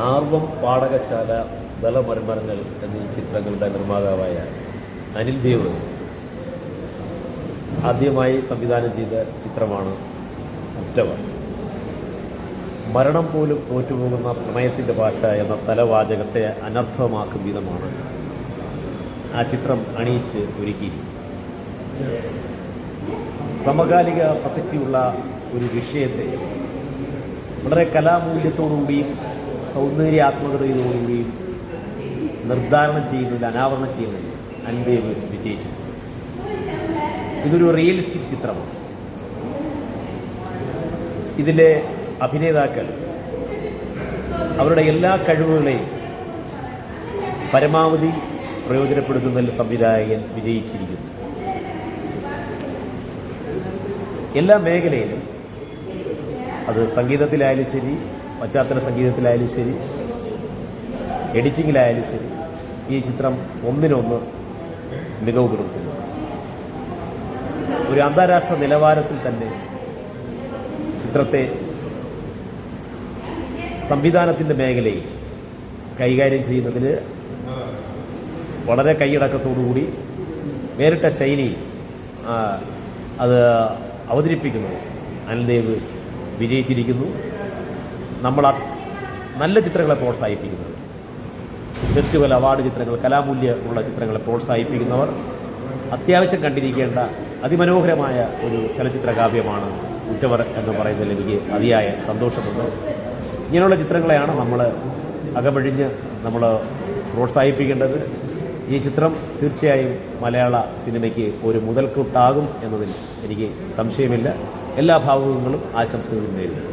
ആർവം പാടകശാല ദളമരമരങ്ങൾ എന്നീ ചിത്രങ്ങളുടെ നിർമ്മാതാവായ അനിൽ ദേവ് ആദ്യമായി സംവിധാനം ചെയ്ത ചിത്രമാണ് ഉറ്റവർ മരണം പോലും തോറ്റുപോകുന്ന പ്രണയത്തിന്റെ ഭാഷ എന്ന തലവാചകത്തെ അനർത്ഥമാക്കും വിധമാണ് ആ ചിത്രം അണിയിച്ച് ഒരുക്കിയിരിക്കുന്നത്. സമകാലിക പ്രസക്തിയുള്ള ഒരു വിഷയത്തെ വളരെ കലാമൂല്യത്തോടുകൂടിയും സൗന്ദര്യാത്മകതയോടുകൂടിയും നിർദ്ധാരണം ചെയ്യുന്നതിൽ അനാവരണം ചെയ്യുന്നതിൽ അൻപേവ് വിജയിച്ചു ഇതൊരു റിയലിസ്റ്റിക് ചിത്രമാണ്. ഇതിന്റെ അഭിനേതാക്കൾ അവരുടെ എല്ലാ കഴിവുകളെയും പരമാവധി പ്രയോജനപ്പെടുത്തുന്നതിൽ സംവിധായകൻ വിജയിച്ചിരിക്കുന്നു. എല്ലാ മേഖലയിലും അത് സംഗീതത്തിലായാലും ശരി പശ്ചാത്തല സംഗീതത്തിലായാലും ശരി എഡിറ്റിങ്ങിലായാലും ശരി ഈ ചിത്രം ഒന്നിനൊന്ന് മികവ് പുലർത്തുന്നു ഒരു അന്താരാഷ്ട്ര നിലവാരത്തിൽ തന്നെ ചിത്രത്തെ സംവിധാനത്തിന്റെ മേഖലയിൽ കൈകാര്യം ചെയ്യുന്നതിൽ വളരെ കൈയടക്കത്തോടുകൂടി നേരിട്ട ശൈലി അത് അവതരിപ്പിക്കുന്നത് അനിൽദേവ് വിജയിച്ചിരിക്കുന്നു. നമ്മൾ നല്ല ചിത്രങ്ങളെ പ്രോത്സാഹിപ്പിക്കുന്നത്. ഫെസ്റ്റിവൽ അവാർഡ് ചിത്രങ്ങൾ കലാമൂല്യമുള്ള ചിത്രങ്ങളെ പ്രോത്സാഹിപ്പിക്കുന്നവർ അത്യാവശ്യം കണ്ടിരിക്കേണ്ട അതിമനോഹരമായ ഒരു ചലച്ചിത്ര കാവ്യമാണ് ഉറ്റവർ എന്ന് പറയുന്നതിൽ എനിക്ക് അതിയായ സന്തോഷമുണ്ട്. ഇങ്ങനെയുള്ള ചിത്രങ്ങളെയാണ് നമ്മൾ അകമഴിഞ്ഞ് നമ്മൾ പ്രോത്സാഹിപ്പിക്കേണ്ടത്. ഈ ചിത്രം തീർച്ചയായും മലയാള സിനിമയ്ക്ക് ഒരു മുതൽക്കൂട്ടാകും എന്നതിൽ എനിക്ക് സംശയമില്ല. എല്ലാ ഭാവുകങ്ങളും ആശംസകളും നേരിടുന്നു